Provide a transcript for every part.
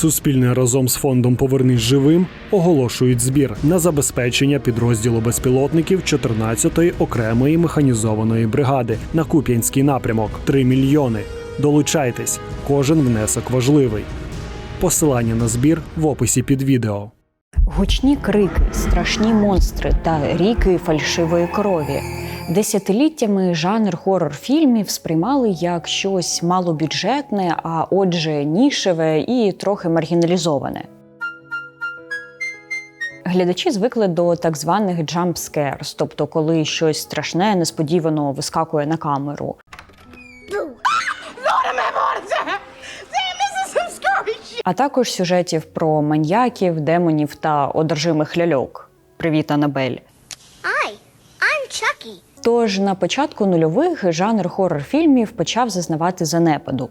Суспільне разом з фондом Повернись живим оголошують збір на забезпечення підрозділу безпілотників 14-ї окремої механізованої бригади на Куп'янський напрямок 3 мільйони. Долучайтесь, кожен внесок важливий. Посилання на збір в описі під відео. Гучні крики, страшні монстри та ріки фальшивої крові. Десятиліттями жанр хорор-фільмів сприймали як щось малобюджетне, а отже, нішеве і трохи маргіналізоване. Глядачі звикли до так званих jump scares, тобто коли щось страшне несподівано вискакує на камеру. А також сюжетів про маньяків, демонів та одержимих ляльок. Привіт, Анабель. I'm Chucky. Тож на початку нульових жанр хорор-фільмів почав зазнавати занепаду.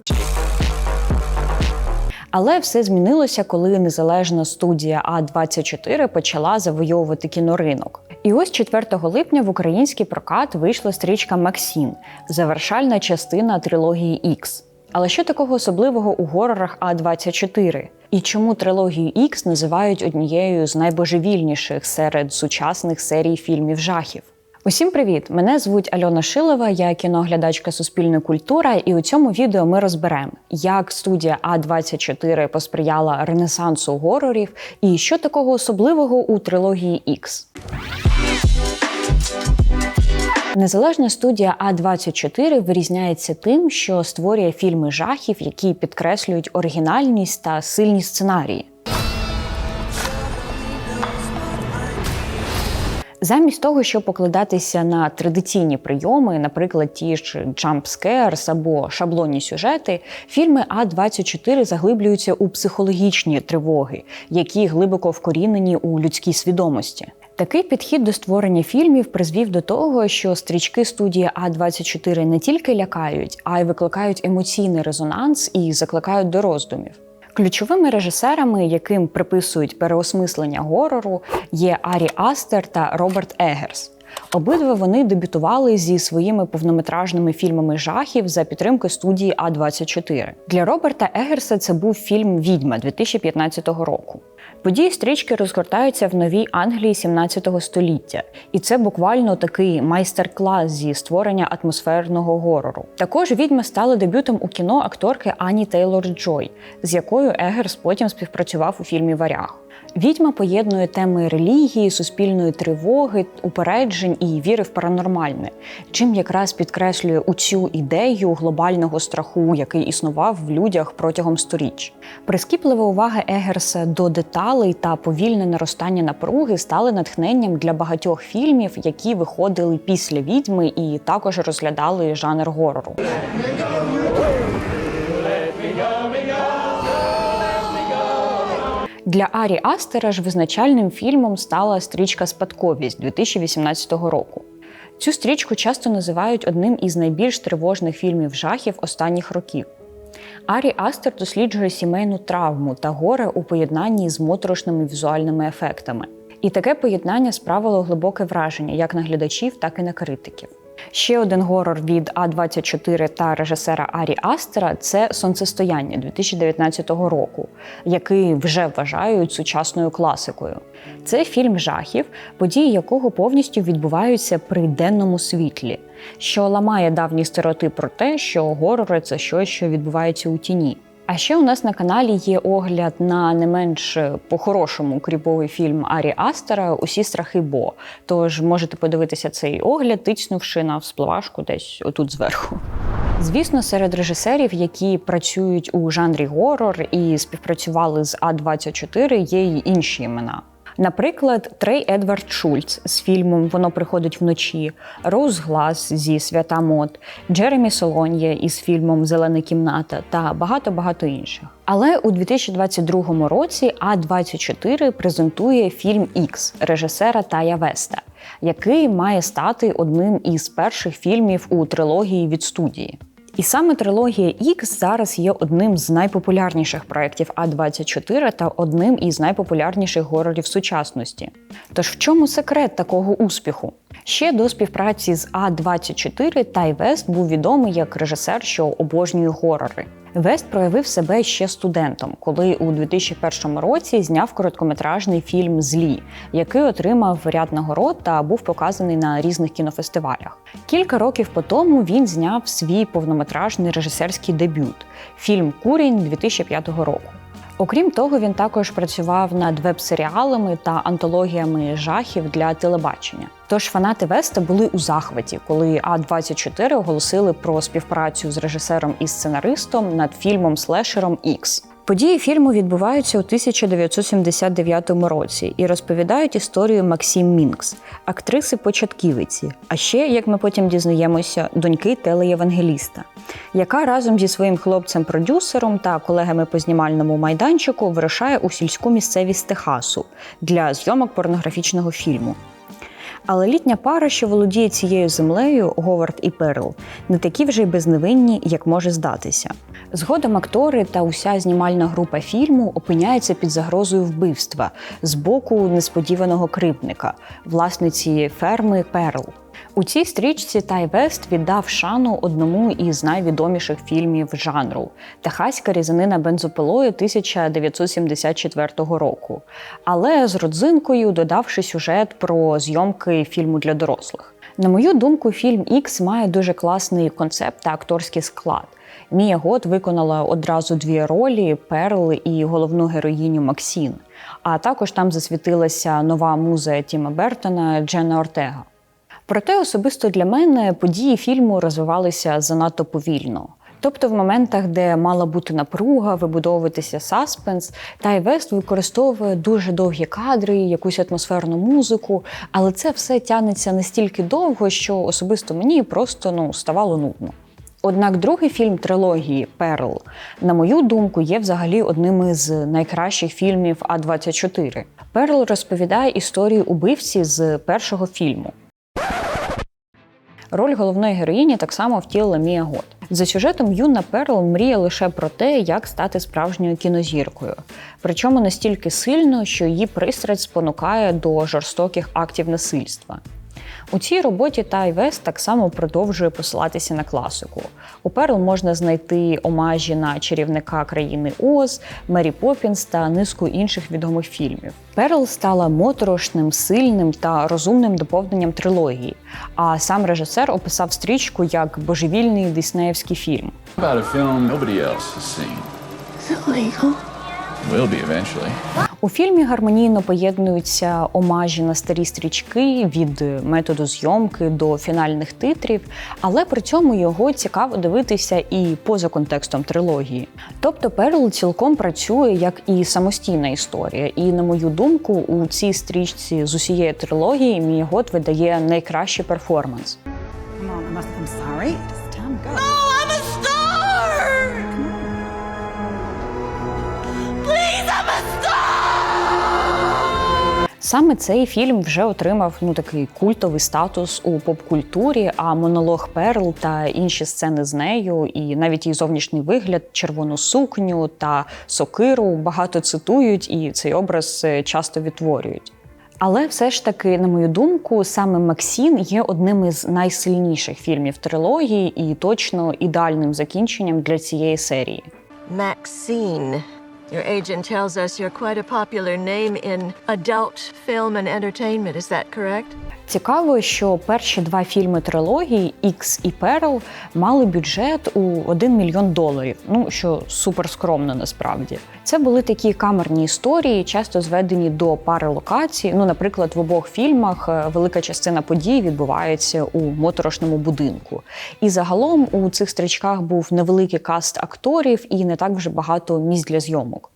Але все змінилося, коли незалежна студія А24 почала завойовувати кіноринок. І ось 4 липня в український прокат вийшла стрічка Максін, завершальна частина трилогії X. Але що такого особливого у горорах А24? І чому трилогію X називають однією з найбожевільніших серед сучасних серій фільмів жахів? Усім привіт! Мене звуть Альона Шилова, я кіноглядачка Суспільна культура, і у цьому відео ми розберемо, як студія А24 посприяла ренесансу горорів і що такого особливого у трилогії X. Незалежна студія А24 вирізняється тим, що створює фільми жахів, які підкреслюють оригінальність та сильні сценарії. Замість того, щоб покладатися на традиційні прийоми, наприклад, ті ж scares або шаблонні сюжети, фільми А24 заглиблюються у психологічні тривоги, які глибоко вкорінені у людській свідомості. Такий підхід до створення фільмів призвів до того, що стрічки студії А24 не тільки лякають, а й викликають емоційний резонанс і закликають до роздумів. Ключовими режисерами, яким приписують переосмислення горору, є Арі Астер та Роберт Егерс. Обидва вони дебютували зі своїми повнометражними фільмами жахів за підтримки студії А24. Для Роберта Егерса це був фільм Відьма 2015 року. Події стрічки розгортаються в новій Англії 17 століття, і це буквально такий майстер-клас зі створення атмосферного горору. Також відьма стала дебютом у кіно акторки Ані Тейлор Джой, з якою Егерс потім співпрацював у фільмі Варяг. Відьма поєднує теми релігії, суспільної тривоги, упереджень і віри в паранормальне, чим якраз підкреслює у цю ідею глобального страху, який існував в людях протягом сторіч. Прискіплива увага Егерса до деталей та повільне наростання напруги стали натхненням для багатьох фільмів, які виходили після відьми і також розглядали жанр горору. Для Арі Астера ж визначальним фільмом стала стрічка Спадковість 2018 року. Цю стрічку часто називають одним із найбільш тривожних фільмів жахів останніх років. Арі Астер досліджує сімейну травму та горе у поєднанні з моторошними візуальними ефектами. І таке поєднання справило глибоке враження як на глядачів, так і на критиків. Ще один горор від А24 та режисера Арі Астера це Сонцестояння 2019 року, який вже вважають сучасною класикою. Це фільм жахів, події якого повністю відбуваються при денному світлі, що ламає давній стереотип про те, що горори це щось, що відбувається у тіні. А ще у нас на каналі є огляд на не менш по-хорошому кріповий фільм Арі Астера Усі страхи Бо. Тож можете подивитися цей огляд, тиснувши на вспливашку десь отут зверху. Звісно, серед режисерів, які працюють у жанрі горор і співпрацювали з А24, є й інші імена. Наприклад, Трей Едвард Шульц з фільмом Воно приходить вночі, Роуз Глас зі Свята Мод, Джеремі Солоньє із фільмом Зелена кімната та багато-багато інших. Але у 2022 році А24 презентує фільм Ікс режисера Тая Веста, який має стати одним із перших фільмів у трилогії від студії. І саме трилогія X зараз є одним з найпопулярніших проєктів А24 та одним із найпопулярніших горорів сучасності. Тож в чому секрет такого успіху? Ще до співпраці з А24 Тай Вест був відомий як режисер, що обожнює горори. Вест проявив себе ще студентом, коли у 2001 році зняв короткометражний фільм Злі, який отримав ряд нагород та був показаний на різних кінофестивалях. Кілька років по тому він зняв свій повнометражний режисерський дебют фільм Курінь 2005 року. Окрім того, він також працював над веб-серіалами та антологіями жахів для телебачення. Тож фанати Веста були у захваті, коли А24 оголосили про співпрацю з режисером і сценаристом над фільмом Слешером Ікс. Події фільму відбуваються у 1979 році і розповідають історію Максим Мінкс, актриси початківиці, а ще, як ми потім дізнаємося, доньки телеєвангеліста, яка разом зі своїм хлопцем-продюсером та колегами по знімальному майданчику вирушає у сільську місцевість Техасу для зйомок порнографічного фільму. Але літня пара, що володіє цією землею, Говард і Перл, не такі вже й безневинні, як може здатися. Згодом актори та уся знімальна група фільму опиняються під загрозою вбивства з боку несподіваного крипника, власниці ферми Перл. У цій стрічці Тай Вест віддав шану одному із найвідоміших фільмів жанру Техаська різанина бензопилою 1974 року, але з родзинкою додавши сюжет про зйомки фільму для дорослих. На мою думку, фільм Ікс має дуже класний концепт та акторський склад. Мія Гот виконала одразу дві ролі Перл і головну героїню Максін. А також там засвітилася нова муза Тіма Бертона Дженна Ортега. Проте особисто для мене події фільму розвивалися занадто повільно. Тобто в моментах, де мала бути напруга, вибудовуватися саспенс, Тай Вест використовує дуже довгі кадри, якусь атмосферну музику, але це все тягнеться настільки довго, що особисто мені просто ну ставало нудно. Однак другий фільм трилогії Перл, на мою думку, є взагалі одним із найкращих фільмів А24. Перл розповідає історію убивці з першого фільму. Роль головної героїні так само втілила Мія Гот. За сюжетом юна Перл мріє лише про те, як стати справжньою кінозіркою. Причому настільки сильно, що її пристрасть спонукає до жорстоких актів насильства. У цій роботі Тай Вест так само продовжує посилатися на класику. У Перл можна знайти омажі на чарівника країни Оз, Мері Поппінс та низку інших відомих фільмів. Перл стала моторошним, сильним та розумним доповненням трилогії. А сам режисер описав стрічку як божевільний диснеївський фільм. about a film nobody else has seen. Is it legal? Will be eventually. У фільмі гармонійно поєднуються омажі на старі стрічки від методу зйомки до фінальних титрів, але при цьому його цікаво дивитися і поза контекстом трилогії. Тобто Перл цілком працює як і самостійна історія. І, на мою думку, у цій стрічці з усієї трилогії Мія Гот видає найкращий перформанс. Саме цей фільм вже отримав ну такий культовий статус у поп-культурі. А монолог Перл та інші сцени з нею, і навіть її зовнішній вигляд, червону сукню та сокиру багато цитують, і цей образ е, часто відтворюють. Але все ж таки, на мою думку, саме Максін є одним із найсильніших фільмів трилогії і точно ідеальним закінченням для цієї серії. Maxine. Your agent tells us you're quite a popular name in adult film and entertainment. Is that correct? Цікаво, що перші два фільми трилогії Ікс і Перл мали бюджет у 1 мільйон доларів. Ну що супер скромно насправді. Це були такі камерні історії, часто зведені до пари локацій. Ну, наприклад, в обох фільмах е, велика частина подій відбувається у моторошному будинку. І загалом у цих стрічках був невеликий каст акторів і не так вже багато місць для зйомок.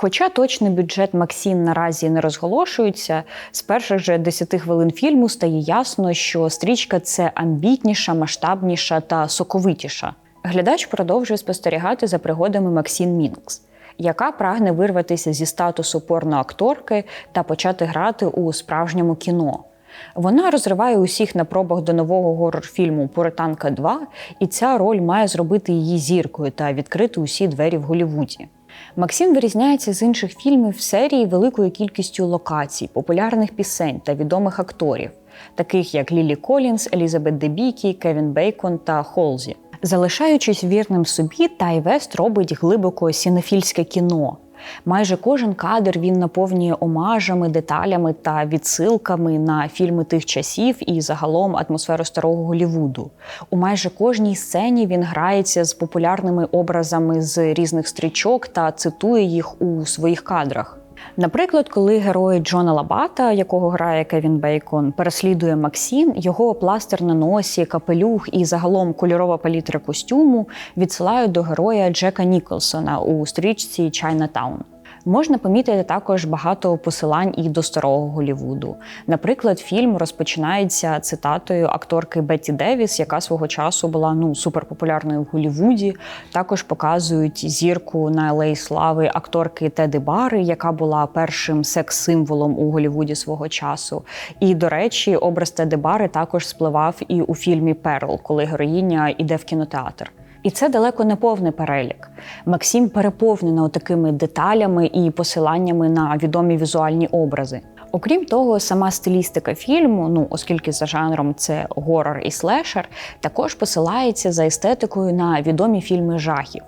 Хоча точний бюджет Максін наразі не розголошується, з перших же 10 хвилин фільму стає ясно, що стрічка це амбітніша, масштабніша та соковитіша. Глядач продовжує спостерігати за пригодами Максін Мінкс, яка прагне вирватися зі статусу порноакторки та почати грати у справжньому кіно. Вона розриває усіх на пробах до нового горор-фільму Пуританка 2, і ця роль має зробити її зіркою та відкрити усі двері в Голлівуді. Максим вирізняється з інших фільмів серії великою кількістю локацій, популярних пісень та відомих акторів, таких як Лілі Колінс, Елізабет Дебікі, Кевін Бейкон та Холзі. Залишаючись вірним собі, Тай Вест робить глибоко сінофільське кіно. Майже кожен кадр він наповнює омажами, деталями та відсилками на фільми тих часів і загалом атмосферу старого Голівуду. У майже кожній сцені він грається з популярними образами з різних стрічок та цитує їх у своїх кадрах. Наприклад, коли герой Джона Лабата, якого грає Кевін Бейкон, переслідує Максін, його пластир на носі, капелюх і загалом кольорова палітра костюму відсилають до героя Джека Ніколсона у стрічці Чайнатаун. Можна помітити також багато посилань і до старого Голівуду. Наприклад, фільм розпочинається цитатою акторки Бетті Девіс, яка свого часу була ну суперпопулярною в Голівуді. Також показують зірку на алеї слави акторки Теди Бари, яка була першим секс-символом у Голівуді свого часу. І до речі, образ Теди Бари також спливав і у фільмі Перл, коли героїня йде в кінотеатр. І це далеко не повний перелік. Максим переповнено такими деталями і посиланнями на відомі візуальні образи. Окрім того, сама стилістика фільму, ну оскільки за жанром це горор і слешер, також посилається за естетикою на відомі фільми жахів.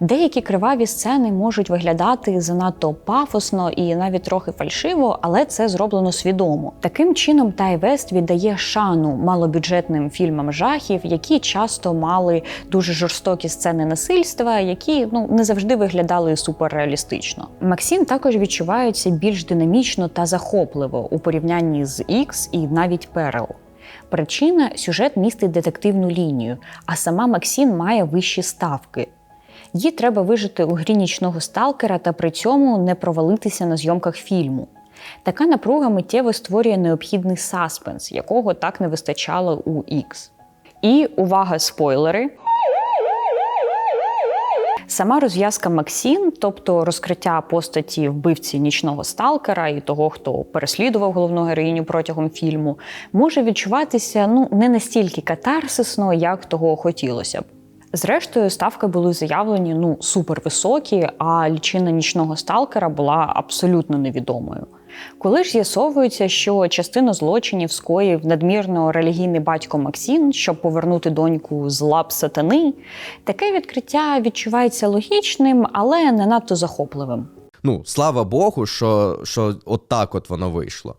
Деякі криваві сцени можуть виглядати занадто пафосно і навіть трохи фальшиво, але це зроблено свідомо. Таким чином, Тай Вест віддає шану малобюджетним фільмам жахів, які часто мали дуже жорстокі сцени насильства, які ну не завжди виглядали суперреалістично. Максим також відчувається більш динамічно та захопливо у порівнянні з X і навіть Перл. Причина сюжет містить детективну лінію, а сама Максін має вищі ставки. Їй треба вижити у грі нічного сталкера та при цьому не провалитися на зйомках фільму. Така напруга миттєво створює необхідний саспенс, якого так не вистачало у X. І увага, спойлери. Сама розв'язка Максін, тобто розкриття постаті вбивці нічного сталкера і того, хто переслідував головну героїню протягом фільму, може відчуватися ну не настільки катарсисно, як того хотілося б. Зрештою, ставки були заявлені ну супервисокі, а лічина нічного сталкера була абсолютно невідомою. Коли ж з'ясовується, що частину злочинів скоїв надмірно релігійний батько Максін, щоб повернути доньку з лап сатани, таке відкриття відчувається логічним, але не надто захопливим. Ну, слава Богу, що, що от так от воно вийшло.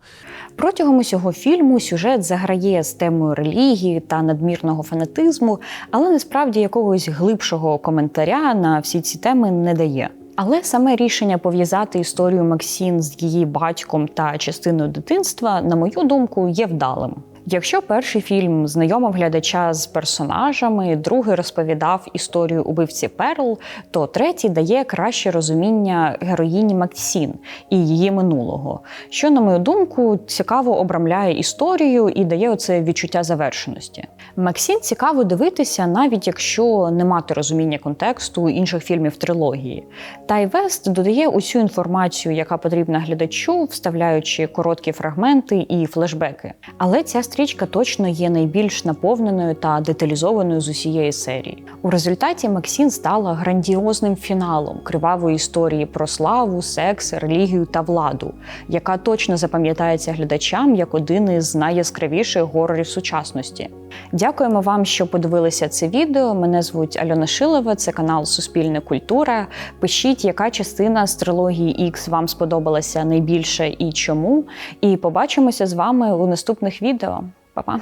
Протягом усього фільму сюжет заграє з темою релігії та надмірного фанатизму, але насправді якогось глибшого коментаря на всі ці теми не дає. Але саме рішення пов'язати історію Максін з її батьком та частиною дитинства, на мою думку, є вдалим. Якщо перший фільм знайомив глядача з персонажами, другий розповідав історію убивці Перл, то третій дає краще розуміння героїні Максін і її минулого, що, на мою думку, цікаво обрамляє історію і дає оце відчуття завершеності. Максін цікаво дивитися, навіть якщо не мати розуміння контексту інших фільмів трилогії. Тай Вест додає усю інформацію, яка потрібна глядачу, вставляючи короткі фрагменти і флешбеки. Але ця стрічка точно є найбільш наповненою та деталізованою з усієї серії. У результаті Максін стала грандіозним фіналом кривавої історії про славу, секс, релігію та владу, яка точно запам'ятається глядачам як один із найяскравіших горорів сучасності. Дякуємо вам, що подивилися це відео. Мене звуть Альона Шилова, це канал Суспільне культура. Пишіть, яка частина з трилогії X вам сподобалася найбільше і чому. І побачимося з вами у наступних відео. Па-па!